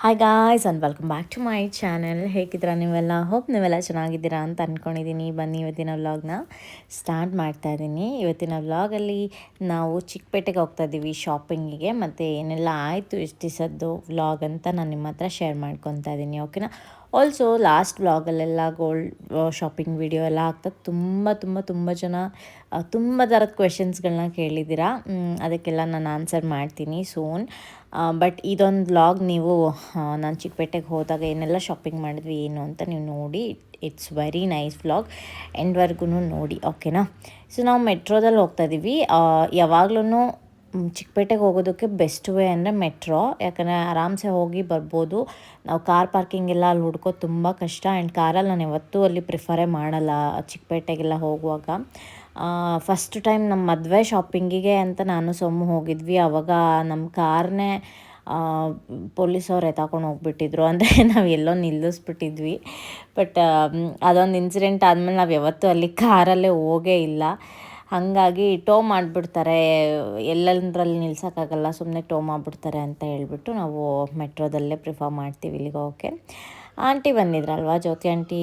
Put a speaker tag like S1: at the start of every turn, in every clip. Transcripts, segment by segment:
S1: Hi guys and welcome back to my channel ಹೇಗಿದ್ದೀರಾ ನೀವೆಲ್ಲ? Hope ನೀವೆಲ್ಲ ಚೆನ್ನಾಗಿದ್ದೀರಾ ಅಂತ ಅಂದ್ಕೊಂಡಿದ್ದೀನಿ ಬನ್ನಿ ಇವತ್ತಿನ ವ್ಲಾಗ್ನ ಸ್ಟಾರ್ಟ್ ಮಾಡ್ತಾ ಇದ್ದೀನಿ ಇವತ್ತಿನ ವ್ಲಾಗಲ್ಲಿ ನಾವು ಚಿಕ್ಕಪೇಟೆಗೆ ಹೋಗ್ತಾ ಇದ್ದೀವಿ ಶಾಪಿಂಗಿಗೆ ಮತ್ತು ಏನೆಲ್ಲ ಆಯಿತು, ಎಷ್ಟು ದಿವಸದ್ದು ವ್ಲಾಗ್ ಅಂತ ನಾನು ನಿಮ್ಮ ಹತ್ರ ಶೇರ್ ಮಾಡ್ಕೊತಾ ಇದ್ದೀನಿ ಓಕೆನಾ ಆಲ್ಸೋ ಲಾಸ್ಟ್ ವ್ಲಾಗಲ್ಲೆಲ್ಲ ಗೋಲ್ಡ್ ಶಾಪಿಂಗ್ ವಿಡಿಯೋ ಎಲ್ಲ ಆಗ್ತದೆ ತುಂಬ ತುಂಬ ತುಂಬ ಜನ ತುಂಬ ಥರದ ಕ್ವೆಶನ್ಸ್ಗಳನ್ನ ಕೇಳಿದ್ದೀರಾ. ಅದಕ್ಕೆಲ್ಲ ನಾನು ಆನ್ಸರ್ ಮಾಡ್ತೀನಿ ಸೋನ್ ಬಟ್ ಇದೊಂದು ವ್ಲಾಗ್ ನೀವು ನಾನು ಚಿಕ್ಕಪೇಟೆಗೆ ಹೋದಾಗ ಏನೆಲ್ಲ ಶಾಪಿಂಗ್ ಮಾಡಿದ್ವಿ, ಏನು ಅಂತ ನೀವು ನೋಡಿ ಇಟ್ಸ್ ವೆರಿ ನೈಸ್ ವ್ಲಾಗ್ ಎಂಡ್ವರೆಗೂ ನೋಡಿ ಓಕೆನಾ ಸೊ ನಾವು ಮೆಟ್ರೋದಲ್ಲಿ ಹೋಗ್ತಾ ಇದ್ದೀವಿ ಯಾವಾಗಲೂ ಚಿಕ್ಕಪೇಟೆಗೆ ಹೋಗೋದಕ್ಕೆ ಬೆಸ್ಟ್ ವೇ ಅಂದರೆ ಮೆಟ್ರೋ. ಯಾಕಂದರೆ ಆರಾಮ್ಸೆ ಹೋಗಿ ಬರ್ಬೋದು. ನಾವು ಕಾರ್ ಪಾರ್ಕಿಂಗ್ ಎಲ್ಲ ಅಲ್ಲಿ ಹುಡ್ಕೋದು ತುಂಬ ಕಷ್ಟ. ಆ್ಯಂಡ್ ಕಾರಲ್ಲಿ ನಾನು ಯಾವತ್ತೂ ಅಲ್ಲಿ ಪ್ರಿಫರೇ ಮಾಡಲ್ಲ, ಚಿಕ್ಕಪೇಟೆಗೆಲ್ಲ ಹೋಗುವಾಗ. ಫಸ್ಟ್ ಟೈಮ್ ನಮ್ಮ ಮದುವೆ ಶಾಪಿಂಗಿಗೆ ಅಂತ ನಾನು ಸೊಮ್ಮು ಹೋಗಿದ್ವಿ. ಆವಾಗ ನಮ್ಮ ಕಾರ್ನೇ ಪೊಲೀಸವ್ರು ಎತ್ತಾಕೊಂಡು ಹೋಗ್ಬಿಟ್ಟಿದ್ರು. ಅಂದರೆ ನಾವು ಎಲ್ಲೋ ನಿಲ್ಲಿಸ್ಬಿಟ್ಟಿದ್ವಿ. ಬಟ್ ಅದೊಂದು ಇನ್ಸಿಡೆಂಟ್ ಆದಮೇಲೆ ನಾವು ಯಾವತ್ತೂ ಅಲ್ಲಿ ಕಾರಲ್ಲೇ ಹೋಗೇ ಇಲ್ಲ. ಹಾಗಾಗಿ ಟೋ ಮಾಡಿಬಿಡ್ತಾರೆ. ಎಲ್ಲೆಂದ್ರಲ್ಲಿ ನಿಲ್ಸೋಕ್ಕಾಗಲ್ಲ ಸುಮ್ಮನೆ ಟೋ ಮಾಡಿಬಿಡ್ತಾರೆ ಅಂತ ಹೇಳ್ಬಿಟ್ಟು ನಾವು ಮೆಟ್ರೋದಲ್ಲೇ ಪ್ರಿಫರ್ ಮಾಡ್ತೀವಿ ಇಲ್ಲಿಗೆ ಹೋಗೋಕ್ಕೆ. ಆಂಟಿ ಬಂದಿದ್ರಲ್ವಾ? ಜ್ಯೋತಿ ಆಂಟಿ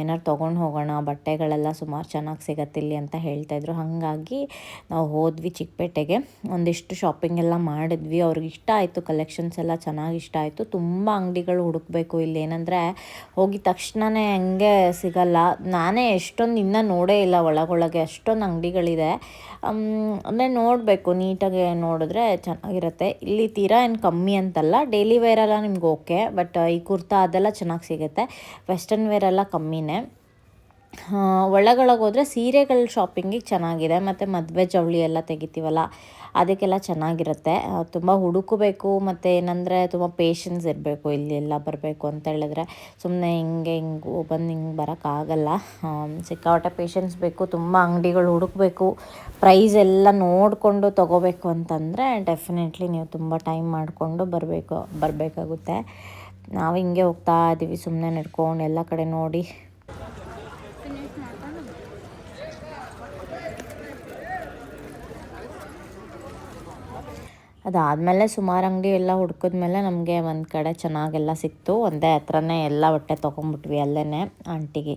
S1: ಏನಾರು ತೊಗೊಂಡು ಹೋಗೋಣ, ಬಟ್ಟೆಗಳೆಲ್ಲ ಸುಮಾರು ಚೆನ್ನಾಗಿ ಸಿಗತ್ತಿಲ್ಲಿ ಅಂತ ಹೇಳ್ತಾಯಿದ್ರು ಹಾಗಾಗಿ ನಾವು ಹೋದ್ವಿ ಚಿಕ್ಕಪೇಟೆಗೆ ಒಂದಿಷ್ಟು ಶಾಪಿಂಗ್ ಎಲ್ಲ ಮಾಡಿದ್ವಿ. ಅವ್ರಿಗೆ ಇಷ್ಟ ಆಯಿತು ಕಲೆಕ್ಷನ್ಸ್ ಎಲ್ಲ ಚೆನ್ನಾಗಿ ಇಷ್ಟ ಆಯಿತು. ತುಂಬ ಅಂಗಡಿಗಳು ಹುಡುಕಬೇಕು ಇಲ್ಲಿ. ಏನಂದರೆ, ಹೋಗಿದ ತಕ್ಷಣವೇ ಹಂಗೆ ಸಿಗಲ್ಲ. ನಾನೇ ಎಷ್ಟೊಂದು ಇನ್ನೂ ನೋಡೇ ಇಲ್ಲ ಒಳಗೊಳಗೆ. ಅಷ್ಟೊಂದು ಅಂಗಡಿಗಳಿದೆ. ಅಂದರೆ ನೋಡಬೇಕು. ನೀಟಾಗಿ ನೋಡಿದ್ರೆ ಚೆನ್ನಾಗಿರುತ್ತೆ. ಇಲ್ಲಿ ತೀರಾ ಏನು ಕಮ್ಮಿ ಅಂತಲ್ಲ. ಡೈಲಿ ವೇರೆಲ್ಲ ನಿಮ್ಗೆ ಓಕೆ ಬಟ್ ಈ ಕುರ್ತಾ ಅದೆಲ್ಲ ಚೆನ್ನಾಗಿ ಸಿಗುತ್ತೆ. ವೆಸ್ಟರ್ನ್ ವೇರ್ ಎಲ್ಲ ಕಮ್ಮಿನೇ. ಹೋದರೆ ಸೀರೆಗಳ ಶಾಪಿಂಗಿಗೆ ಚೆನ್ನಾಗಿದೆ. ಮತ್ತು ಮದುವೆ ಜವಳಿ ಎಲ್ಲ ತೆಗಿತೀವಲ್ಲ, ಅದಕ್ಕೆಲ್ಲ ಚೆನ್ನಾಗಿರುತ್ತೆ. ತುಂಬ ಹುಡುಕಬೇಕು, ಮತ್ತು ಏನಂದರೆ ತುಂಬ ಪೇಷನ್ಸ್ ಇರಬೇಕು ಇಲ್ಲಿ ಎಲ್ಲ ಬರಬೇಕು ಅಂತ ಹೇಳಿದ್ರೆ. ಸುಮ್ಮನೆ ಹಿಂಗೆ ಹಿಂಗೆ ಬಂದು ಹಿಂಗೆ ಬರೋಕ್ಕಾಗಲ್ಲ. ಸಿಕ್ಕಾಪಟ್ಟೆ ಪೇಷನ್ಸ್ ಬೇಕು, ತುಂಬ ಅಂಗಡಿಗಳು ಹುಡುಕಬೇಕು ಪ್ರೈಸ್ ಎಲ್ಲ ನೋಡಿಕೊಂಡು ತೊಗೋಬೇಕು ಅಂತಂದರೆ ಡೆಫಿನೆಟ್ಲಿ ನೀವು ತುಂಬ ಟೈಮ್ ಮಾಡಿಕೊಂಡು ಬರಬೇಕು, ಬರಬೇಕಾಗುತ್ತೆ. ನಾವು ಹಿಂಗೆ ಹೋಗ್ತಾ ಇದ್ದೀವಿ ಸುಮ್ಮನೆ ನಡ್ಕೊಂಡು ಎಲ್ಲ ಕಡೆ ನೋಡಿ. ಅದಾದಮೇಲೆ ಸುಮಾರು ಅಂಗಡಿ ಎಲ್ಲ ಹುಡ್ಕಿದ್ಮೇಲೆ ನಮಗೆ ಒಂದು ಕಡೆ ಚೆನ್ನಾಗೆಲ್ಲ ಸಿಕ್ತು. ಒಂದೇ ಹತ್ರನೇ ಎಲ್ಲ ಬಟ್ಟೆ ತೊಗೊಂಬಿಟ್ವಿ ಅಲ್ಲೇ ಆಂಟಿಗೆ.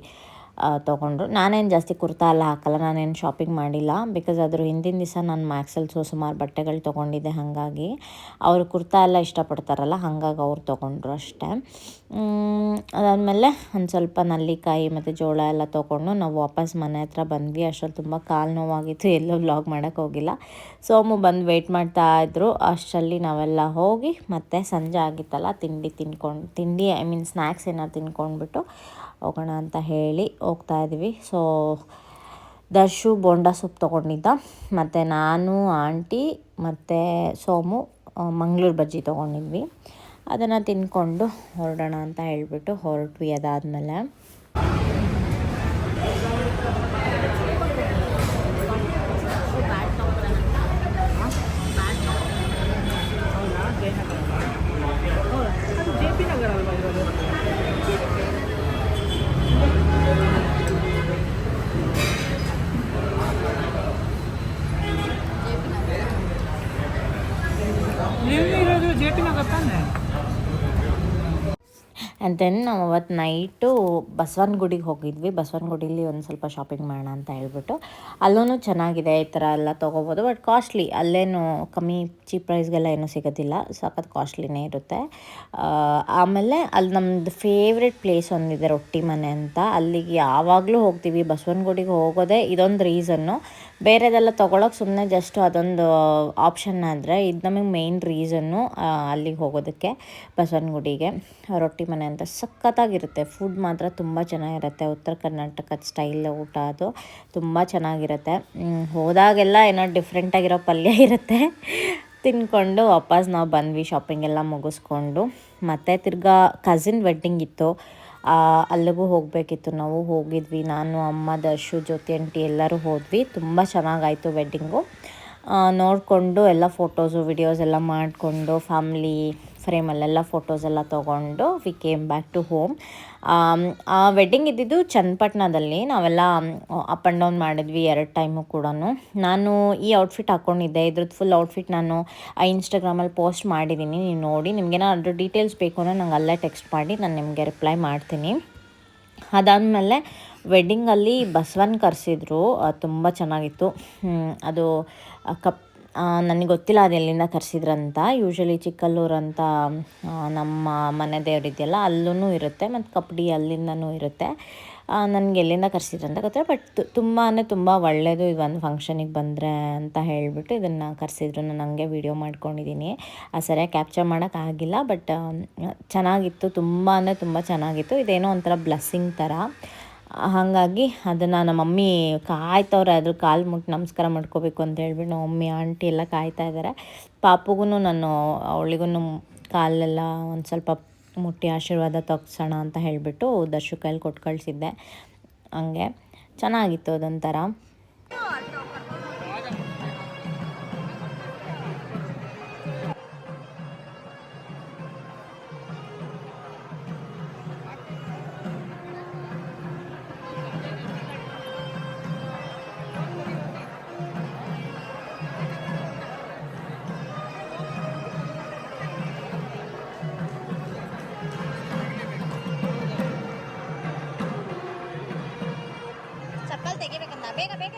S1: ತೊಗೊಂಡ್ರು. ನಾನೇನು ಜಾಸ್ತಿ ಕುರ್ತಾ ಎಲ್ಲ ಹಾಕಲ್ಲ, ನಾನೇನು ಶಾಪಿಂಗ್ ಮಾಡಿಲ್ಲ. ಬಿಕಾಸ್ ಅದ್ರ ಹಿಂದಿನ ದಿವಸ ನಾನು ಮ್ಯಾಕ್ಸಲ್ಲಿ ಸೊ ಸುಮಾರು ಬಟ್ಟೆಗಳು ತೊಗೊಂಡಿದ್ದೆ ಹಾಗಾಗಿ. ಅವರು ಕುರ್ತಾ ಎಲ್ಲ ಇಷ್ಟಪಡ್ತಾರಲ್ಲ, ಹಾಗಾಗಿ ಅವ್ರು ತೊಗೊಂಡ್ರು ಅಷ್ಟೇ. ಅದಾದಮೇಲೆ ಒಂದು ಸ್ವಲ್ಪ ನಲ್ಲಿಕಾಯಿ ಮತ್ತು ಜೋಳ ಎಲ್ಲ ತೊಗೊಂಡು ನಾವು ವಾಪಸ್ ಮನೆ ಹತ್ರ ಬಂದ್ವಿ. ಅಷ್ಟರಲ್ಲಿ ತುಂಬ ಕಾಲು ನೋವಾಗಿತ್ತು, ಎಲ್ಲೂ ವ್ಲಾಗ್ ಮಾಡೋಕ್ಕೆ ಹೋಗಿಲ್ಲ. ಸೋಮು ಬಂದು ವೆಯ್ಟ್ ಮಾಡ್ತಾ ಇದ್ದರು ಅಷ್ಟರಲ್ಲಿ ನಾವೆಲ್ಲ ಹೋಗಿ ಮತ್ತೆ ಸಂಜೆ ಆಗಿತ್ತಲ್ಲ, ತಿಂಡಿ ತಿನ್ಕೊಂಡು, ತಿಂಡಿ ಐ ಮೀನ್ ಸ್ನ್ಯಾಕ್ಸ್ ಏನಾದ್ರು ತಿನ್ಕೊಂಡ್ಬಿಟ್ಟು ಹೋಗೋಣ ಅಂತ ಹೇಳಿ ಹೋಗ್ತಾ ಇದ್ವಿ. ಸೊ ದರ್ಶು ಬೋಂಡ ಸೂಪ್ ತೊಗೊಂಡಿದ್ದ. ಮತ್ತು ನಾನು, ಆಂಟಿ, ಮತ್ತು ಸೋಮು ಮಂಗಳೂರು ಬಜ್ಜಿ ತೊಗೊಂಡಿದ್ವಿ. ಅದನ್ನು ತಿನ್ಕೊಂಡು ಹೊರಡೋಣ ಅಂತ ಹೇಳಿಬಿಟ್ಟು ಹೊರಟ್ವಿ ಅದಾದಮೇಲೆ. ಆ್ಯಂಡ್ ದೆನ್ ನಾವು ಅವತ್ತು ನೈಟು ಬಸವನಗುಡಿಗೆ ಹೋಗಿದ್ವಿ. ಬಸವನಗುಡಿಲಿ ಒಂದು ಸ್ವಲ್ಪ ಶಾಪಿಂಗ್ ಮಾಡೋಣ ಅಂತ ಹೇಳ್ಬಿಟ್ಟು. ಅಲ್ಲೂ ಚೆನ್ನಾಗಿದೆ ಈ ಥರ ಎಲ್ಲ ತೊಗೋಬೋದು. ಬಟ್ ಕಾಸ್ಟ್ಲಿ ಅಲ್ಲೇನು ಕಮ್ಮಿ ಚೀಪ್ ಪ್ರೈಸ್ಗೆಲ್ಲ ಏನೂ ಸಿಗೋದಿಲ್ಲ. ಸಖತ್ ಕಾಸ್ಟ್ಲಿನೇ ಇರುತ್ತೆ. ಆಮೇಲೆ ಅಲ್ಲಿ ನಮ್ಮದು ಫೇವ್ರೆಟ್ ಪ್ಲೇಸ್ ಒಂದಿದೆ ರೊಟ್ಟಿ ಮನೆ ಅಂತ. ಅಲ್ಲಿಗೆ ಯಾವಾಗಲೂ ಹೋಗ್ತೀವಿ. ಬಸವನಗುಡಿಗೆ ಹೋಗೋದೇ ಇದೊಂದು ರೀಸನ್ನು ಬೇರೆದೆಲ್ಲ ತೊಗೊಳಕ್ಕೆ ಸುಮ್ಮನೆ ಜಸ್ಟ್ ಅದೊಂದು ಆಪ್ಷನ್ ಆದರೆ ಇದು ನಮಗೆ ಮೇಯ್ನ್ ರೀಸನ್ನು ಅಲ್ಲಿಗೆ ಹೋಗೋದಕ್ಕೆ ಬಸವನಗುಡಿಗೆ. ರೊಟ್ಟಿ ಮನೆ ಅಂತ ಸಖತ್ತಾಗಿರುತ್ತೆ. ಫುಡ್ ಮಾತ್ರ ತುಂಬ ಚೆನ್ನಾಗಿರುತ್ತೆ. ಉತ್ತರ ಕರ್ನಾಟಕದ ಸ್ಟೈಲ್ ಊಟ ಅದು ತುಂಬ ಚೆನ್ನಾಗಿರುತ್ತೆ. ಹೋದಾಗೆಲ್ಲ ಏನೋ ಡಿಫ್ರೆಂಟಾಗಿರೋ ಪಲ್ಯ ಇರುತ್ತೆ. ತಿನ್ಕೊಂಡು ವಾಪಸ್ ನಾವು ಬಂದ್ವಿ ಶಾಪಿಂಗೆಲ್ಲ ಮುಗಿಸ್ಕೊಂಡು. ಮತ್ತು ತಿರ್ಗಾ ಕಸಿನ್ ವೆಡ್ಡಿಂಗ್ ಇತ್ತು. ಅಲ್ಲಿಗೂ ಹೋಗಬೇಕಿತ್ತು. ನಾವು ಹೋಗಿದ್ವಿ. ನಾನು, ಅಮ್ಮ, ದರ್ಶು, ಜ್ಯೋತಿ ಅಂಟಿ ಎಲ್ಲರೂ ಹೋದ್ವಿ. ತುಂಬ ಚೆನ್ನಾಗಾಯಿತು ವೆಡ್ಡಿಂಗು. ನೋಡಿಕೊಂಡು ಎಲ್ಲ ಫೋಟೋಸು, ವಿಡಿಯೋಸ್ ಎಲ್ಲ ಮಾಡಿಕೊಂಡು, ಫ್ಯಾಮ್ಲಿ ಫ್ರೇಮಲ್ಲೆಲ್ಲ ಫೋಟೋಸ್ ಎಲ್ಲ ತೊಗೊಂಡು we came back to home ಆ ವೆಡ್ಡಿಂಗ್ ಇದ್ದಿದ್ದು ಚನ್ನಪಟ್ಟಣದಲ್ಲಿ. ನಾವೆಲ್ಲ ಅಪ್ ಆ್ಯಂಡ್ ಡೌನ್ ಮಾಡಿದ್ವಿ ಎರಡು ಟೈಮು ಕೂಡ ನಾನು ಈ ಔಟ್ಫಿಟ್ ಹಾಕ್ಕೊಂಡಿದ್ದೆ ಇದ್ರದ್ದು ಫುಲ್ ಔಟ್ಫಿಟ್ ನಾನು, ಆ ಇನ್ಸ್ಟಾಗ್ರಾಮಲ್ಲಿ ಪೋಸ್ಟ್ ಮಾಡಿದ್ದೀನಿ ನೀವು ನೋಡಿ, ನಿಮ್ಗೇನಾದ್ರೂ ಡೀಟೇಲ್ಸ್ ಬೇಕು ಅಂದರೆ ನಂಗೆ ಅಲ್ಲೇ ಟೆಕ್ಸ್ಟ್ ಮಾಡಿ, ನಾನು ನಿಮಗೆ ರಿಪ್ಲೈ ಮಾಡ್ತೀನಿ. ಅದಾದಮೇಲೆ ವೆಡ್ಡಿಂಗಲ್ಲಿ ಬಸವನ್ ಕರೆಸಿದ್ರು. ತುಂಬ ಚೆನ್ನಾಗಿತ್ತು. ಅದು ಕಪ್ ನನಗೆ ಗೊತ್ತಿಲ್ಲ ಅದು ಎಲ್ಲಿಂದ ತರಿಸಿದ್ರಂತ ಯೂಶ್ವಲಿ ಚಿಕ್ಕಲ್ಲೂರು ಅಂತ ನಮ್ಮ ಮನೆ ದೇವರಿದೆಯಲ್ಲ ಅಲ್ಲೂ ಇರುತ್ತೆ ಮತ್ತು ಕಬಡ್ಡಿ ಅಲ್ಲಿಂದನೂ ಇರುತ್ತೆ. ನನಗೆ ಎಲ್ಲಿಂದ ಕರೆಸಿದ್ರಂತ ಗೊತ್ತಿಲ್ಲ ಬಟ್ ತುಂಬಾ ತುಂಬ ಒಳ್ಳೆಯದು ಇದು ಒಂದು ಫಂಕ್ಷನಿಗೆ ಬಂದರೆ ಅಂತ ಹೇಳಿಬಿಟ್ಟು ಇದನ್ನು ಕರೆಸಿದ್ರು. ನಾನು ಹಂಗೆ ವೀಡಿಯೋ ಮಾಡ್ಕೊಂಡಿದ್ದೀನಿ ಆ, ಸರಿಯಾಗಿ ಕ್ಯಾಪ್ಚರ್ ಮಾಡೋಕ್ಕಾಗಿಲ್ಲ ಬಟ್ ಚೆನ್ನಾಗಿತ್ತು, ತುಂಬಾ ತುಂಬ ಚೆನ್ನಾಗಿತ್ತು. ಇದೇನೋ ಒಂಥರ ಬ್ಲೆಸ್ಸಿಂಗ್ ಥರ ಹಾಗಾಗಿ ಅದನ್ನು ನಮ್ಮ ಮಮ್ಮಿ ಕಾಯ್ತವ್ರೆ ಅದ್ರ ಕಾಲು ಮುಟ್ಟು ನಮಸ್ಕಾರ ಮಾಡ್ಕೋಬೇಕು ಅಂತ ಹೇಳ್ಬಿಟ್ಟು ನಮ್ಮ ಮಮ್ಮಿ, ಆಂಟಿ ಎಲ್ಲ ಕಾಯ್ತಾ ಇದ್ದಾರೆ ಪಾಪುಗೂ ನಾನು ಅವಳಿಗೂ ಕಾಲೆಲ್ಲ ಒಂದು ಸ್ವಲ್ಪ ಮುಟ್ಟಿ ಆಶೀರ್ವಾದ ತಗ್ಸೋಣ ಅಂತ ಹೇಳಿಬಿಟ್ಟು ದರ್ಶು ಕೈಲಿ ಕೊಟ್ಟು ಕಳಿಸಿದ್ದೆ. ಹಂಗೆ ಚೆನ್ನಾಗಿತ್ತು ಅದೊಂಥರ.
S2: ತೆಗಿಬೇಕಂತ ಬೇಗ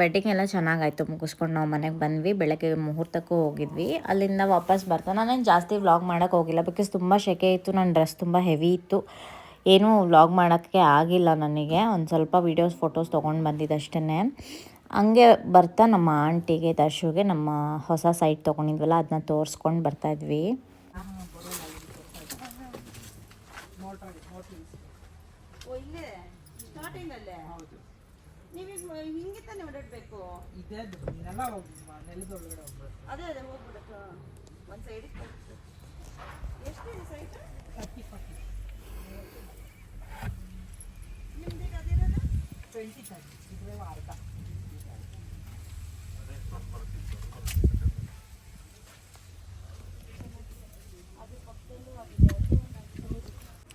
S1: ವೆಡ್ಡಿಂಗ್ ಎಲ್ಲ ಚೆನ್ನಾಗಾಯ್ತು. ಮುಗಿಸ್ಕೊಂಡು ನಾವು ಮನೆಗೆ ಬಂದ್ವಿ. ಬೆಳಗ್ಗೆ ಮುಹೂರ್ತಕ್ಕೂ ಹೋಗಿದ್ವಿ. ಅಲ್ಲಿಂದ ವಾಪಸ್ ಬರ್ತಾ ನಾನೇನು ಜಾಸ್ತಿ ವ್ಲಾಗ್ ಮಾಡೋಕ್ಕೆ ಹೋಗಿಲ್ಲ. ಬಿಕಾಸ್ ತುಂಬ ಶೆಕೆ ಇತ್ತು. ನನ್ನ ಡ್ರೆಸ್ ತುಂಬ ಹೆವಿ ಇತ್ತು. ಏನೂ ವ್ಲಾಗ್ ಮಾಡೋಕ್ಕೆ ಆಗಿಲ್ಲ ನನಗೆ. ಒಂದು ಸ್ವಲ್ಪ ವೀಡಿಯೋಸ್ ಫೋಟೋಸ್ ತೊಗೊಂಡು ಬಂದಿದ್ದಷ್ಟೇ ಹಂಗೆ ಬರ್ತಾ ನಮ್ಮ ಆಂಟಿಗೆ ದರ್ಶುಗೆ ನಮ್ಮ ಹೊಸ ಸೈಟ್ ತೊಗೊಂಡಿದ್ವಲ್ಲ ಅದನ್ನ ತೋರಿಸ್ಕೊಂಡು ಬರ್ತಾಯಿದ್ವಿ
S2: ಓಡಾಡ್ಬೇಕು
S3: ಇದೆ ನೆಲದ ನೆಲದೊಳಗಡೆ ಹೋಗ್ಬೇಕು
S2: ಅದೇ ಅದೇ ಹೋಗ್ಬಿಡಕ್ಕ ಒಂದು ಸೈಡಿಗೆ ಎಷ್ಟಿದೆ ಸೈಟ್ ನಿಮ್ದೀಗ ಅದಿರೋದು
S3: ಟ್ವೆಂಟಿ ತರ್ಟಿ ಇದ್ರೆ ಅರ್ಧ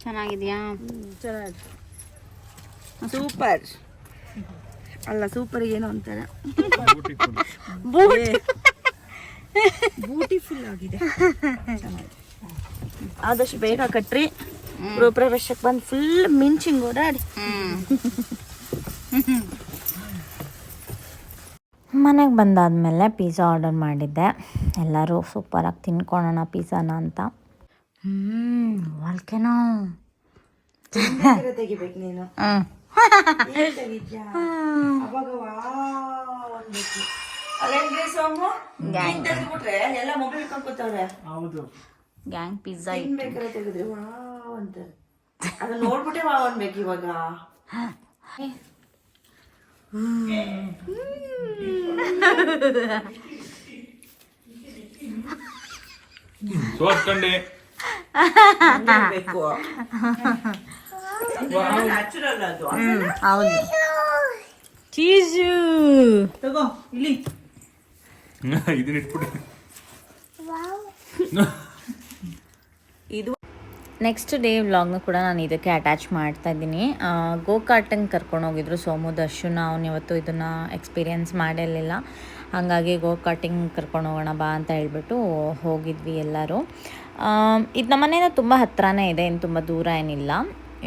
S2: ಚೆನ್ನಾಗಿದೆಯಾ?
S4: ಚೆನ್ನಾಗಿ ಸೂಪರ್. ಅಲ್ಲ ಸೂಪರ್ ಏನು ಅಂತಾರೆ. ಬ್ಯೂಟಿಫುಲ್ ಆಗಿದೆ. ಚೆನ್ನಾಗಿದೆ. ಆದಷ್ಟು ಬೇಗ ಕಟ್ರಿ. ಗೃಹಪ್ರವೇಶಕ್ಕೆ ಬಂದು ಫುಲ್ ಮಿಂಚಿಂಗ್ ಓಡಾಡಿ
S1: ಮನೆಗೆ ಬಂದಾದಮೇಲೆ ಪಿಜ್ಜಾ ಆರ್ಡರ್ ಮಾಡಿದ್ದೆ. ಎಲ್ಲರೂ ಸೂಪರಾಗಿ ತಿನ್ಕೊಳ್ಳೋಣ ಪಿಜ್ಜಾನ ಅಂತ. ಹ್ಞೂ ವಾಲ್ಕೆನೋ.
S4: ತೆಗಿಬೇಕು ನೀನು. ತೆಗಿತ್ಯಾ? ಅವಾಗ ವಾವ್ ಅನ್ಬೇಕು. ಅಲ್ಲೇನ್ರಿ ಸೋಮು ಗ್ಯಾಂಗ್ ತೆಗ್ದ್ಬಿಟ್ರೆ ಎಲ್ಲ ಮೊಬೈಲ್ ಹಿಡ್ಕೊಂಡ್
S3: ಹೌದು
S1: ಗ್ಯಾಂಗ್ ಪಿಜ್ಜಾ
S4: ತೆಗೆದ್ರೆ? ವಾವ್ ಅಂತ. ಅದನ್ನ ನೋಡ್ಬಿಟ್ಟೆ ವಾವ್ ಅನ್ಬೇಕು ಇವಾಗ.
S5: ಸೋತ್ಕೊಂಡೆ.
S4: ಬೇಕು. ನ್ಯಾಚುರಲ್ ಅದು
S1: ಹೌದು ಚೀಸು
S4: ತಗೋ ಇಲ್ಲಿ
S5: ಇದನ್ನ ಇಟ್ಬಿಡಿ
S4: ಇದು
S1: ನೆಕ್ಸ್ಟ್ ಡೇ ವ್ಲಾಗ್ನ ಕೂಡ ನಾನು ಇದಕ್ಕೆ ಅಟ್ಯಾಚ್ ಮಾಡ್ತಾ ಇದ್ದೀನಿ. ಗೋ ಕಾರ್ಟಂಗೆ ಕರ್ಕೊಂಡು ಹೋಗಿದ್ರು ಸೋಮು ದರ್ಶನ ಅವ್ನು ಇವತ್ತು ಇದನ್ನು ಎಕ್ಸ್ಪೀರಿಯೆನ್ಸ್ ಮಾಡಿರಲಿಲ್ಲ ಹಾಗಾಗಿ ಗೋ ಕಾರ್ಟಿಂಗ್ ಕರ್ಕೊಂಡು ಹೋಗೋಣ ಬಾ ಅಂತ ಹೇಳ್ಬಿಟ್ಟು ಹೋಗಿದ್ವಿ ಎಲ್ಲರೂ. ಇದು ನಮ್ಮ ಮನೆಯಿಂದ ತುಂಬ ಹತ್ರನೇ ಇದೆ. ಇನ್ನು ತುಂಬ ದೂರ ಏನಿಲ್ಲ.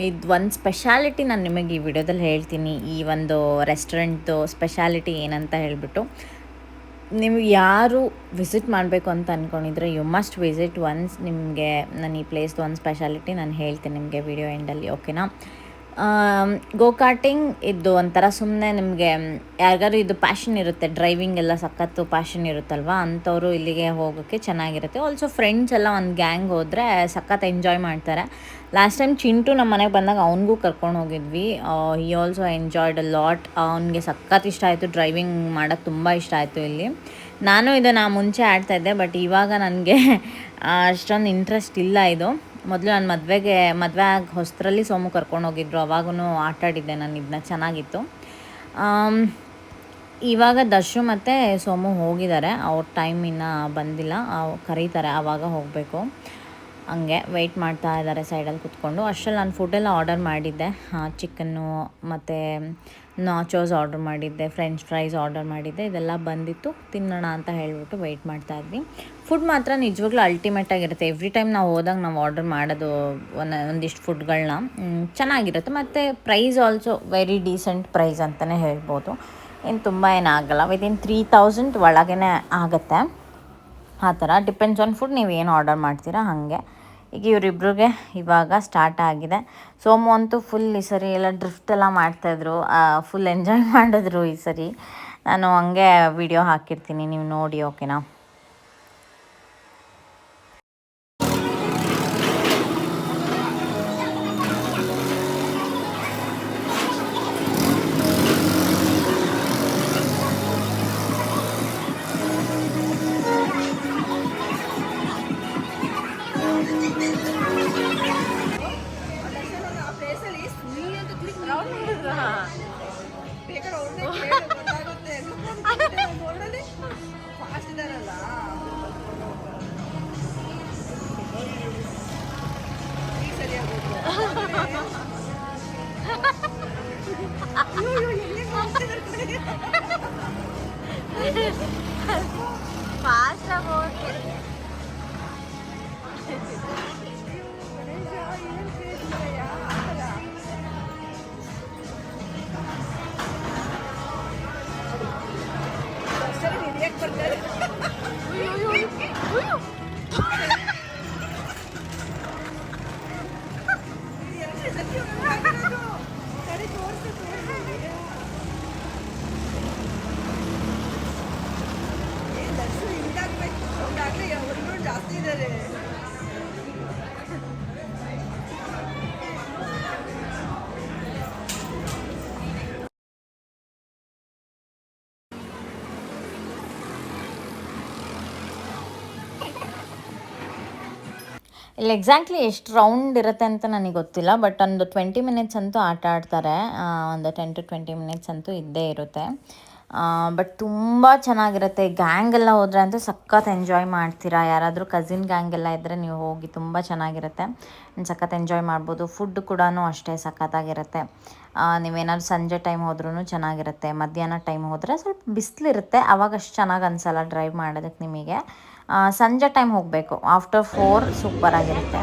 S1: ಇದು ಒಂದು ಸ್ಪೆಷಾಲಿಟಿ ನಾನು ನಿಮಗೆ ಈ ವಿಡಿಯೋದಲ್ಲಿ ಹೇಳ್ತೀನಿ. ಈ ಒಂದು ರೆಸ್ಟೋರೆಂಟ್ದು ಸ್ಪೆಷಾಲಿಟಿ ಏನಂತ ಹೇಳಿಬಿಟ್ಟು ನೀವು ಯಾರು ವಿಸಿಟ್ ಮಾಡಬೇಕು ಅಂತ ಅಂದ್ಕೊಂಡಿದ್ರೆ ಯು ಮಸ್ಟ್ ವಿಸಿಟ್ ಒನ್ಸ್ ನಿಮಗೆ, ನಾನು ಈ ಪ್ಲೇಸ್ದು ಒಂದು ಸ್ಪೆಷಾಲಿಟಿ ನಾನು ಹೇಳ್ತೀನಿ ನಿಮಗೆ ವಿಡಿಯೋ ಎಂಡಲ್ಲಿ ಓಕೆನಾ ಗೋ ಕಾರ್ಟಿಂಗ್ ಇದು ಒಂಥರ ಸುಮ್ಮನೆ ನಿಮಗೆ ಯಾರಿಗಾರು ಇದು ಪ್ಯಾಷನ್ ಇರುತ್ತೆ ಡ್ರೈವಿಂಗ್ ಎಲ್ಲ ಸಖತ್ತು ಪ್ಯಾಷನ್ ಇರುತ್ತಲ್ವ? ಅಂಥವ್ರು ಇಲ್ಲಿಗೆ ಹೋಗೋಕ್ಕೆ ಚೆನ್ನಾಗಿರುತ್ತೆ. ಆಲ್ಸೋ ಫ್ರೆಂಡ್ಸ್ ಎಲ್ಲ ಒಂದು ಗ್ಯಾಂಗ್ ಹೋದರೆ ಸಖತ್ ಎಂಜಾಯ್ ಮಾಡ್ತಾರೆ. ಲಾಸ್ಟ್ ಟೈಮ್ ಚಿಂಟು ನಮ್ಮ ಮನೆಗೆ ಬಂದಾಗ ಅವನಿಗೂ ಕರ್ಕೊಂಡು ಹೋಗಿದ್ವಿ. ಈ ಆಲ್ಸೋ ಎಂಜಾಯ್ಡ್ ಅ ಲಾಟ್ ಅವನಿಗೆ ಸಖತ್ ಇಷ್ಟ ಆಯಿತು ಡ್ರೈವಿಂಗ್ ಮಾಡೋಕ್ಕೆ ತುಂಬ ಇಷ್ಟ ಆಯಿತು ಇಲ್ಲಿ. ನಾನು ಇದನ್ನು ಮುಂಚೆ ಆಡ್ತಾಯಿದ್ದೆ ಬಟ್ ಇವಾಗ ನನಗೆ ಅಷ್ಟೊಂದು ಇಂಟ್ರೆಸ್ಟ್ ಇಲ್ಲ ಇದು. ಮೊದಲು ನಾನು ಮದುವೆಗೆ, ಮದುವೆ ಆಗಿ ಹೊಸರಲ್ಲಿ ಸೋಮು ಕರ್ಕೊಂಡು ಹೋಗಿದ್ರು. ಅವಾಗೂ ಆಟ ನಾನು ಇದನ್ನ ಚೆನ್ನಾಗಿತ್ತು. ಇವಾಗ ದರ್ಶು ಮತ್ತು ಸೋಮು ಹೋಗಿದ್ದಾರೆ ಅವ್ರ ಟೈಮ್ ಇನ್ನೂ ಬಂದಿಲ್ಲ. ಕರೀತಾರೆ ಆವಾಗ ಹೋಗಬೇಕು. ಹಂಗೆ ವೆಯ್ಟ್ ಮಾಡ್ತಾ ಇದ್ದಾರೆ ಸೈಡಲ್ಲಿ ಕುತ್ಕೊಂಡು. ಅಷ್ಟರಲ್ಲಿ ನಾನು ಫುಡ್ಡೆಲ್ಲ ಆರ್ಡರ್ ಮಾಡಿದ್ದೆ. ಚಿಕನ್ನು ಮತ್ತು ನಾಚೋಸ್ ಆರ್ಡರ್ ಮಾಡಿದ್ದೆ ಫ್ರೆಂಚ್ ಫ್ರೈಸ್ ಆರ್ಡರ್ ಮಾಡಿದ್ದೆ, ಇದೆಲ್ಲ ಬಂದಿತ್ತು. ತಿನ್ನೋಣ ಅಂತ ಹೇಳ್ಬಿಟ್ಟು ವೆಯ್ಟ್ ಮಾಡ್ತಾ ಇದ್ವಿ. ಫುಡ್ ಮಾತ್ರ ನಿಜವಾಗ್ಲೂ ಅಲ್ಟಿಮೇಟ್ ಆಗಿರುತ್ತೆ. ಎವ್ರಿ ಟೈಮ್ ನಾವು ಹೋದಾಗ ನಾವು ಆರ್ಡರ್ ಮಾಡೋದು ಒಂದು, ಒಂದಿಷ್ಟು ಫುಡ್ಗಳನ್ನ ಚೆನ್ನಾಗಿರುತ್ತೆ. ಮತ್ತು price also very decent price ಅಂತಲೇ ಹೇಳ್ಬೋದು. ಏನು ತುಂಬ ಏನಾಗಲ್ಲ ವಿದಿನ್ ತ್ರೀ ತೌಸಂಡ್ ಒಳಗೇ ಆಗುತ್ತೆ. ಆ ಥರ ಡಿಪೆಂಡ್ಸ್ ಆನ್ ಫುಡ್ ನೀವು ಏನು ಆರ್ಡರ್ ಮಾಡ್ತೀರಾ ಹಾಗೆ. ಈಗ ಇವರಿಬ್ರಿಗೆ ಇವಾಗ ಸ್ಟಾರ್ಟ್ ಆಗಿದೆ. ಸೋಮು ಅಂತೂ ಫುಲ್ ಈ ಸರಿ ಎಲ್ಲ ಡ್ರಿಫ್ಟ್ ಎಲ್ಲ ಮಾಡ್ತಾಯಿದ್ರು ಫುಲ್ ಎಂಜಾಯ್ ಮಾಡಿದ್ರು ಈ ಸರಿ. ನಾನು ಹಂಗೆ ವಿಡಿಯೋ ಹಾಕಿರ್ತೀನಿ, ನೀವು ನೋಡಿ ಓಕೆನಾ ಇಲ್ಲಿ ಎಕ್ಸಾಕ್ಟ್ಲಿ ಎಷ್ಟು ರೌಂಡ್ ಇರುತ್ತೆ ಅಂತ ನನಗೆ ಗೊತ್ತಿಲ್ಲ ಬಟ್ ಒಂದು ಟ್ವೆಂಟಿ ಮಿನಿಟ್ಸ್ ಅಂತೂ ಆಟ ಆಡ್ತಾರೆ. ಒಂದು ಟೆನ್ ಟು ಟ್ವೆಂಟಿ ಮಿನಿಟ್ಸ್ ಅಂತೂ ಇದ್ದೇ ಇರುತ್ತೆ. ಬಟ್ ತುಂಬ ಚೆನ್ನಾಗಿರುತ್ತೆ. ಗ್ಯಾಂಗ್ ಎಲ್ಲ ಹೋದರೆ ಅಂತೂ ಸಖತ್ ಎಂಜಾಯ್ ಮಾಡ್ತೀರಾ? ಯಾರಾದರೂ ಕಸಿನ್ ಗ್ಯಾಂಗ್ ಎಲ್ಲ ಇದ್ದರೆ ನೀವು ಹೋಗಿ ತುಂಬ ಚೆನ್ನಾಗಿರುತ್ತೆ. ಸಖತ್ ಎಂಜಾಯ್ ಮಾಡ್ಬೋದು. ಫುಡ್ ಕೂಡ ಅಷ್ಟೇ ಸಖತ್ತಾಗಿರುತ್ತೆ. ನೀವೇನಾದ್ರು ಸಂಜೆ ಟೈಮ್ ಹೋದ್ರೂ ಚೆನ್ನಾಗಿರುತ್ತೆ. ಮಧ್ಯಾಹ್ನ ಟೈಮ್ ಹೋದರೆ ಸ್ವಲ್ಪ ಬಿಸಿಲಿರುತ್ತೆ. ಅವಾಗ ಅಷ್ಟು ಚೆನ್ನಾಗಿ ಅನಿಸಲ್ಲ ಡ್ರೈವ್ ಮಾಡೋದಕ್ಕೆ ನಿಮಗೆ. ಸಂಜೆ ಟೈಮ್ ಹೋಗಬೇಕು. ಆಫ್ಟರ್ ಫೋರ್ ಸೂಪರ್ ಆಗಿರುತ್ತೆ.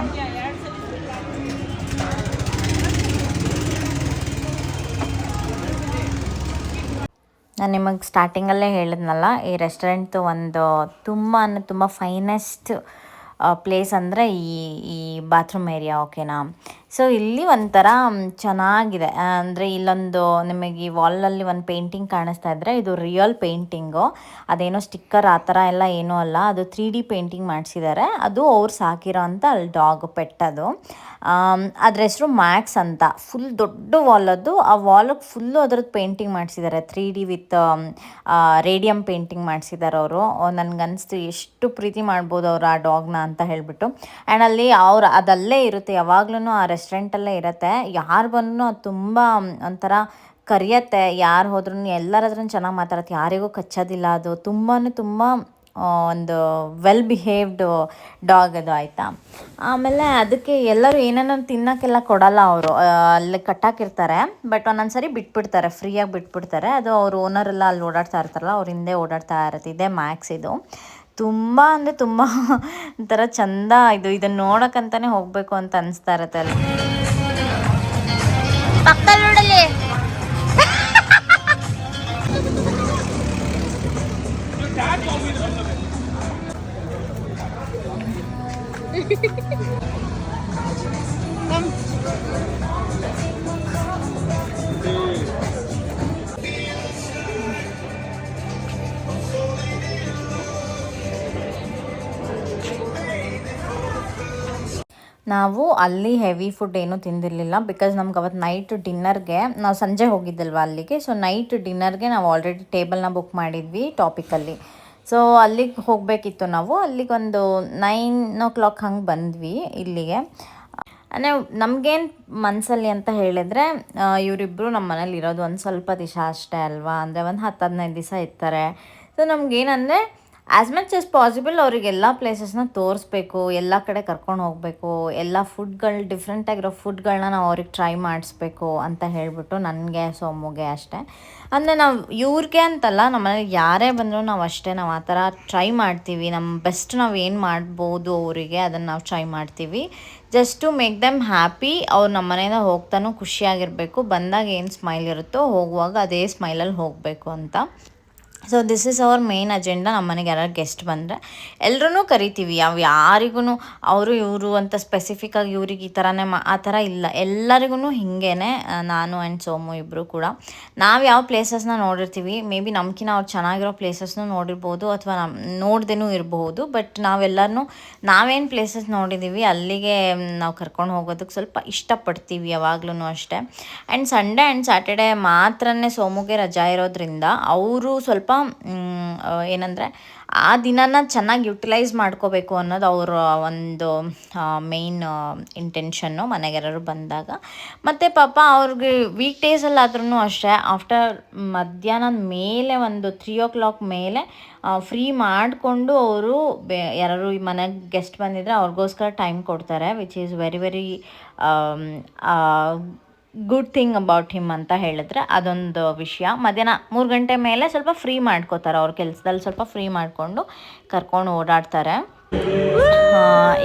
S1: ನಾನು ನಿಮಗೆ ಸ್ಟಾರ್ಟಿಂಗಲ್ಲೇ ಹೇಳಿದ್ನಲ್ಲ, ಈ ರೆಸ್ಟೋರೆಂಟ್ ಒಂದು ತುಂಬ ತುಂಬ ಫೈನೆಸ್ಟ್ ಪ್ಲೇಸ್ ಅಂದರೆ ಈ ಈ ಬಾತ್ರೂಮ್ ಏರಿಯಾ ಓಕೆನಾ ಸೊ ಇಲ್ಲಿ ಒಂಥರ ಚೆನ್ನಾಗಿದೆ. ಅಂದರೆ ಇಲ್ಲೊಂದು ನಿಮಗೆ ಈ ವಾಲಲ್ಲಿ ಒಂದು ಪೇಂಟಿಂಗ್ ಕಾಣಿಸ್ತಾ ಇದ್ದರೆ ಇದು ರಿಯಲ್ ಪೇಂಟಿಂಗು. ಅದೇನೋ ಸ್ಟಿಕ್ಕರ್ ಆ ಥರ ಎಲ್ಲ ಏನೂ ಅಲ್ಲ. ಅದು ತ್ರೀ ಡಿ ಪೇಂಟಿಂಗ್ ಮಾಡಿಸಿದ್ದಾರೆ. ಅದು ಅವ್ರು ಸಾಕಿರೋ ಅಂತ ಅಲ್ಲಿ ಡಾಗ್ ಪೆಟ್ಟದು. ಅದ್ರ ಹೆಸರು ಮ್ಯಾಕ್ಸ್ ಅಂತ. ಫುಲ್ ದೊಡ್ಡ ವಾಲ್ ಅದು. ಆ ವಾಲಿಗೆ ಫುಲ್ಲು ಅದ್ರದ್ದು ಪೇಂಟಿಂಗ್ ಮಾಡಿಸಿದ್ದಾರೆ. Three D with radium painting ಮಾಡಿಸಿದ್ದಾರೆ ಅವರು. ನನಗನ್ನಿಸ್ತು ಎಷ್ಟು ಪ್ರೀತಿ ಮಾಡ್ಬೋದು ಅವರು ಆ ಡಾಗ್ನ ಅಂತ ಹೇಳಿಬಿಟ್ಟು. ಆ್ಯಂಡ್ ಅಲ್ಲಿ ಅವ್ರು ಅದಲ್ಲೇ ಇರುತ್ತೆ. ಯಾವಾಗ್ಲೂ ಆ ರೆಸ್ಟೋರೆಂಟಲ್ಲೇ ಇರುತ್ತೆ. ಯಾರು ಬಂದ್ರೂ ಅದು ತುಂಬ ಒಂಥರ ಕರಿಯತ್ತೆ. ಯಾರು ಹೋದ್ರೂ ಎಲ್ಲರ ಚೆನ್ನಾಗಿ ಮಾತಾಡತ್ತೆ. ಯಾರಿಗೂ ಕಚ್ಚೋದಿಲ್ಲ ಅದು. ತುಂಬಾ ತುಂಬ ಒಂದು ವೆಲ್ ಬಿಹೇವ್ಡ್ ಡಾಗ್ ಅದು ಆಯಿತಾ. ಆಮೇಲೆ ಅದಕ್ಕೆ ಎಲ್ಲರೂ ಏನೇನೋ ತಿನ್ನೋಕ್ಕೆಲ್ಲ ಕೊಡಲ್ಲ ಅವರು. ಅಲ್ಲಿ ಕಟ್ಟಾಕಿರ್ತಾರೆ. ಬಟ್ ಒಂದೊಂದು ಸರಿ ಬಿಟ್ಬಿಡ್ತಾರೆ. ಫ್ರೀಯಾಗಿ ಬಿಟ್ಬಿಡ್ತಾರೆ. ಅದು ಅವ್ರ ಓನರೆಲ್ಲ ಅಲ್ಲಿ ಓಡಾಡ್ತಾ ಇರ್ತಾರಲ್ಲ, ಅವ್ರ ಹಿಂದೆ ಓಡಾಡ್ತಾ ಇರುತ್ತೆ. ಇದೇ ಮ್ಯಾಕ್ಸ್ ಇದು. ತುಂಬ ಅಂದರೆ ತುಂಬ ಒಂಥರ ಚಂದ ಇದು. ಇದನ್ನು ನೋಡೋಕ್ಕಂತಾನೆ ಹೋಗಬೇಕು ಅಂತ ಅನಿಸ್ತಾ ಇರತ್ತೆ ಅಲ್ಲಿ. ನಾವು ಅಲ್ಲಿ ಹೆವಿ ಫುಡ್ ಏನೂ ತಿಂದಿರಲಿಲ್ಲ ಬಿಕಾಸ್ ನಮ್ಗೆ ಅವತ್ತು ನೈಟ್ ಡಿನ್ನರ್ಗೆ ನಾವು ಸಂಜೆ ಹೋಗಿದ್ದಲ್ವ ಅಲ್ಲಿಗೆ. ಸೊ ನೈಟ್ ಡಿನ್ನರ್ಗೆ ನಾವು ಆಲ್ರೆಡಿ ಟೇಬಲ್ನ ಬುಕ್ ಮಾಡಿದ್ವಿ ಟಾಪಿಕಲ್ಲಿ ಸೊ ಅಲ್ಲಿಗೆ ಹೋಗಬೇಕಿತ್ತು ನಾವು. ಅಲ್ಲಿಗೊಂದು ನೈನ್ ಓ ಕ್ಲಾಕ್ ಹಂಗೆ ಬಂದ್ವಿ ಇಲ್ಲಿಗೆ. ಅಂದರೆ ನಮಗೇನು ಮನಸ್ಸಲ್ಲಿ ಅಂತ ಹೇಳಿದರೆ ಇವರಿಬ್ಬರು ನಮ್ಮ ಮನೇಲಿ ಇರೋದು ಒಂದು ಸ್ವಲ್ಪ ದಿವಸ ಅಷ್ಟೇ ಅಲ್ವಾ? ಅಂದರೆ ಒಂದು ಹತ್ತು ಹದಿನೈದು ದಿವಸ ಇರ್ತಾರೆ. ಸೊ ನಮಗೇನಂದರೆ ಆ್ಯಸ್ ಮಚ್ ಆಸ್ ಪಾಸಿಬಲ್ ಅವರಿಗೆಲ್ಲ ಪ್ಲೇಸಸ್ನ ತೋರಿಸ್ಬೇಕು, ಎಲ್ಲ ಕಡೆ ಕರ್ಕೊಂಡು ಹೋಗಬೇಕು, ಎಲ್ಲ ಫುಡ್ಗಳು ಡಿಫ್ರೆಂಟ್ ಆಗಿರೋ ಫುಡ್ಗಳನ್ನ ನಾವು ಅವ್ರಿಗೆ ಟ್ರೈ ಮಾಡಿಸ್ಬೇಕು ಅಂತ ಹೇಳಿಬಿಟ್ಟು ನನಗೆ, ಸೋಮುಗೆ ಅಷ್ಟೇ. ಅಂದರೆ ನಾವು ಇವ್ರಿಗೆ ಅಂತಲ್ಲ ನಮ್ಮನೇಲಿ ಯಾರೇ ಬಂದರೂ ನಾವು ಅಷ್ಟೇ, ನಾವು ಆ ಥರ ಟ್ರೈ ಮಾಡ್ತೀವಿ. ನಮ್ಮ ಬೆಸ್ಟ್ ನಾವು ಏನು ಮಾಡ್ಬೋದು ಅವರಿಗೆ, ಅದನ್ನು ನಾವು ಟ್ರೈ ಮಾಡ್ತೀವಿ. Just to make them happy ಅವ್ರು ನಮ್ಮ ಮನೆಯಿಂದ ಹೋಗ್ತಾನೂ ಖುಷಿಯಾಗಿರಬೇಕು. ಬಂದಾಗ ಏನು ಸ್ಮೈಲ್ ಇರುತ್ತೋ, ಹೋಗುವಾಗ ಅದೇ ಸ್ಮೈಲಲ್ಲಿ ಹೋಗಬೇಕು ಅಂತ. So this is our main agenda ನಮ್ಮ ಮನೆಗೆ ಯಾರು ಗೆಸ್ಟ್ ಬಂದರೆ ಎಲ್ಲರೂ ಕರಿತೀವಿ. ಯಾವ ಯಾರಿಗೂ ಅವರು ಇವರು ಅಂತ ಸ್ಪೆಸಿಫಿಕ್ಕಾಗಿ ಇವ್ರಿಗೆ ಈ ಥರನೇ ಮಾ ಆ ಥರ ಇಲ್ಲ. ಎಲ್ಲರಿಗೂ ಹೀಗೇನೆ ನಾನು ಆ್ಯಂಡ್ ಸೋಮು ಇಬ್ಬರು ಕೂಡ. ನಾವು ಯಾವ ಪ್ಲೇಸಸ್ನ ನೋಡಿರ್ತೀವಿ. ಮೇ ಬಿ ನಮ್ಕಿನ ಅವ್ರು ಚೆನ್ನಾಗಿರೋ ಪ್ಲೇಸಸ್ನೂ ನೋಡಿರ್ಬೋದು ಅಥವಾ ನಮ್ಮ ನೋಡ್ದೇನೂ ಇರಬಹುದು. ಬಟ್ ನಾವೆಲ್ಲರೂ ನಾವೇನು ಪ್ಲೇಸಸ್ ನೋಡಿದ್ದೀವಿ ಅಲ್ಲಿಗೆ ನಾವು ಕರ್ಕೊಂಡು ಹೋಗೋದಕ್ಕೆ ಸ್ವಲ್ಪ ಇಷ್ಟಪಡ್ತೀವಿ ಯಾವಾಗ್ಲೂ ಅಷ್ಟೇ. ಆ್ಯಂಡ್ ಸಂಡೇ ಆ್ಯಂಡ್ ಸ್ಯಾಟರ್ಡೇ ಮಾತ್ರನೇ ಸೋಮುಗೆ ರಜಾ ಇರೋದ್ರಿಂದ ಅವರು ಸ್ವಲ್ಪ ಏನಂದರೆ ಆ ದಿನನ ಚೆನ್ನಾಗಿ ಯುಟಿಲೈಸ್ ಮಾಡ್ಕೋಬೇಕು ಅನ್ನೋದು ಅವರ ಒಂದು ಮೇಯ್ನ್ ಇಂಟೆನ್ಷನ್ನು ಮನೆಗೆ ಯಾರಾದ್ರು ಬಂದಾಗ. ಮತ್ತು ಪಾಪ ಅವ್ರಿಗೆ ವೀಕ್ ಡೇಸಲ್ಲಾದ್ರೂ ಅಷ್ಟೇ ಆಫ್ಟರ್ ಮಧ್ಯಾಹ್ನದ ಮೇಲೆ ಒಂದು ತ್ರೀ ಓ ಕ್ಲಾಕ್ ಮೇಲೆ ಫ್ರೀ ಮಾಡಿಕೊಂಡು ಅವರು ಬೇ ಯಾರು ಈ ಮನೆಗೆ ಗೆಸ್ಟ್ ಬಂದಿದ್ದರೆ ಅವ್ರಿಗೋಸ್ಕರ ಟೈಮ್ ಕೊಡ್ತಾರೆ which is very very good thing about him ಅಂತ ಹೇಳಿದ್ರೆ ಅದೊಂದು ವಿಷಯ. ಮಧ್ಯಾಹ್ನ ಮೂರು ಗಂಟೆ ಮೇಲೆ ಸ್ವಲ್ಪ ಫ್ರೀ ಮಾಡ್ಕೋತಾರೆ ಅವ್ರ ಕೆಲಸದಲ್ಲಿ ಸ್ವಲ್ಪ ಫ್ರೀ ಮಾಡಿಕೊಂಡು ಕರ್ಕೊಂಡು ಓಡಾಡ್ತಾರೆ.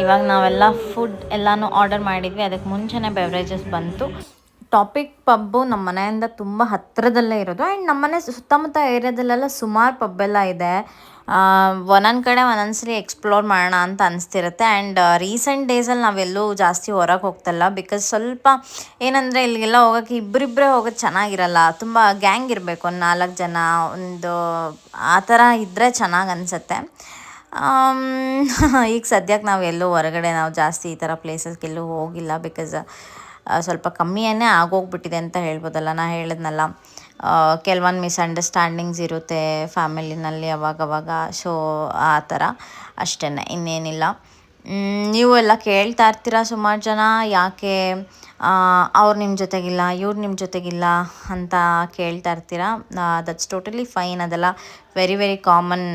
S1: ಇವಾಗ ನಾವೆಲ್ಲ ಫುಡ್ ಎಲ್ಲನೂ ಆರ್ಡರ್ ಮಾಡಿದ್ವಿ. ಅದಕ್ಕೆ ಮುಂಚೆನೇ ಬೆವರೇಜಸ್ ಬಂತು. ಟಾಪಿಕ್ ಪಬ್ಬು ನಮ್ಮ ಮನೆಯಿಂದ ತುಂಬ ಹತ್ತಿರದಲ್ಲೇ ಇರೋದು. ಆ್ಯಂಡ್ ನಮ್ಮನೆ ಸುತ್ತಮುತ್ತ ಏರಿಯಾದಲ್ಲೆಲ್ಲ ಸುಮಾರು ಪಬ್ ಎಲ್ಲ ಇದೆ. ಒಂದೊಂದು ಕಡೆ ಒಂದೊಂದ್ಸಲಿ ಎಕ್ಸ್ಪ್ಲೋರ್ ಮಾಡೋಣ ಅಂತ ಅನಿಸ್ತಿರುತ್ತೆ. ಆ್ಯಂಡ್ ರೀಸೆಂಟ್ ಡೇಸಲ್ಲಿ ನಾವೆಲ್ಲೂ ಜಾಸ್ತಿ ಹೊರಗೆ ಹೋಗ್ತಲ್ಲ. ಬಿಕಾಸ್ ಸ್ವಲ್ಪ ಏನಂದರೆ ಇಲ್ಲಿಗೆಲ್ಲ ಹೋಗೋಕ್ಕೆ ಇಬ್ಬರಿಬ್ಬರೇ ಹೋಗೋದು ಚೆನ್ನಾಗಿರಲ್ಲ. ತುಂಬ ಗ್ಯಾಂಗ್ ಇರಬೇಕು. ಒಂದು ನಾಲ್ಕು ಜನ, ಒಂದು ಆ ಥರ ಇದ್ದರೆ ಚೆನ್ನಾಗಿ ಅನಿಸುತ್ತೆ. ಈಗ ಸದ್ಯಕ್ಕೆ ನಾವು ಎಲ್ಲೂ ಹೊರಗಡೆ ನಾವು ಜಾಸ್ತಿ ಈ ಥರ ಪ್ಲೇಸಸ್ಗೆಲ್ಲೂ ಹೋಗಿಲ್ಲ. ಬಿಕಾಸ್ ಸ್ವಲ್ಪ ಕಮ್ಮಿಯೇ ಆಗೋಗ್ಬಿಟ್ಟಿದೆ ಅಂತ ಹೇಳ್ಬೋದಲ್ಲ. ನಾ ಹೇಳಿದ್ನಲ್ಲ ಕೆಲವೊಂದು ಮಿಸ್ಅಂಡರ್ಸ್ಟ್ಯಾಂಡಿಂಗ್ಸ್ ಇರುತ್ತೆ ಫ್ಯಾಮಿಲಿನಲ್ಲಿ ಅವಾಗವಾಗ. ಸೊ ಆ ಥರ ಅಷ್ಟೇ ಇನ್ನೇನಿಲ್ಲ. ನೀವು ಎಲ್ಲ ಕೇಳ್ತಾ ಇರ್ತೀರ ಸುಮಾರು ಜನ? ಯಾಕೆ ಅವ್ರು ನಿಮ್ಮ ಜೊತೆಗಿಲ್ಲ, ಇವ್ರು ನಿಮ್ಮ ಜೊತೆಗಿಲ್ಲ ಅಂತ ಕೇಳ್ತಾ ಇರ್ತೀರ? ದಟ್ಸ್ ಟೋಟಲಿ ಫೈನ್ ಅದೆಲ್ಲ ವೆರಿ ವೆರಿ ಕಾಮನ್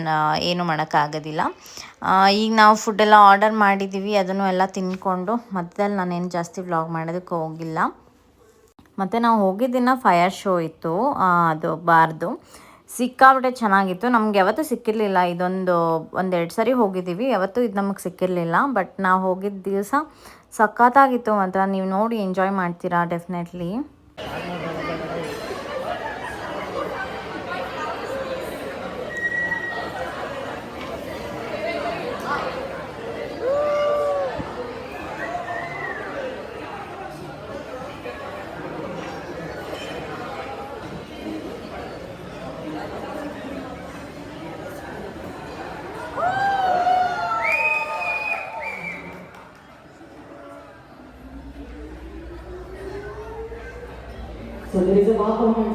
S1: ಏನು ಮಾಡೋಕ್ಕಾಗೋದಿಲ್ಲ. ಈಗ ನಾವು ಫುಡ್ಡೆಲ್ಲ ಆರ್ಡರ್ ಮಾಡಿದ್ದೀವಿ ಅದನ್ನು ಎಲ್ಲ ತಿಂದ್ಕೊಂಡು ಮಧ್ಯದಲ್ಲಿ ನಾನೇನು ಜಾಸ್ತಿ ವ್ಲಾಗ್ ಮಾಡೋದಕ್ಕೆ ಹೋಗಿಲ್ಲ. ಮತ್ತು ನಾವು ಹೋಗಿದ್ದಿನ ಫೈರ್ ಶೋ ಇತ್ತು ಅದು ಬಾರ್ದು. ಸಿಕ್ಕಾಬಿಟ್ಟೆ ಚೆನ್ನಾಗಿತ್ತು. ನಮ್ಗೆ ಯಾವತ್ತೂ ಸಿಕ್ಕಿರಲಿಲ್ಲ. ಇದೊಂದು ಒಂದೆರಡು ಸರಿ ಹೋಗಿದ್ದೀವಿ. ಯಾವತ್ತೂ ಇದು ನಮಗೆ ಸಿಕ್ಕಿರಲಿಲ್ಲ. ಬಟ್ ನಾವು ಹೋಗಿದ್ದ ದಿವಸ ಸಖತ್ತಾಗಿತ್ತು ಮಾತ್ರ. ನೀವು ನೋಡಿ ಎಂಜಾಯ್ ಮಾಡ್ತೀರಾ, ಡೆಫಿನೆಟ್ಲಿ. ele eu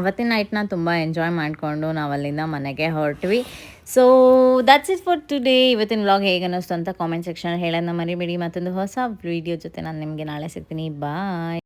S1: ಅವತ್ತಿನ ನೈಟ್ನ ತುಂಬ ಎಂಜಾಯ್ ಮಾಡಿಕೊಂಡು ನಾವು ಅಲ್ಲಿಂದ ಮನೆಗೆ ಹೊರಟ್ವಿ. So that's it for today ಇವತ್ತಿನ ವ್ಲಾಗ್ ಹೇಗೆ ಅನ್ನಿಸ್ತು ಅಂತ ಕಾಮೆಂಟ್ ಸೆಕ್ಷನ್ ಹೇಳೋಣ ಮರಿಬೇಡಿ. ಮತ್ತೊಂದು ಹೊಸ ವಿಡಿಯೋ ಜೊತೆ ನಾನು ನಿಮಗೆ ನಾಳೆ ಸಿಗ್ತೀನಿ. ಬಾಯ್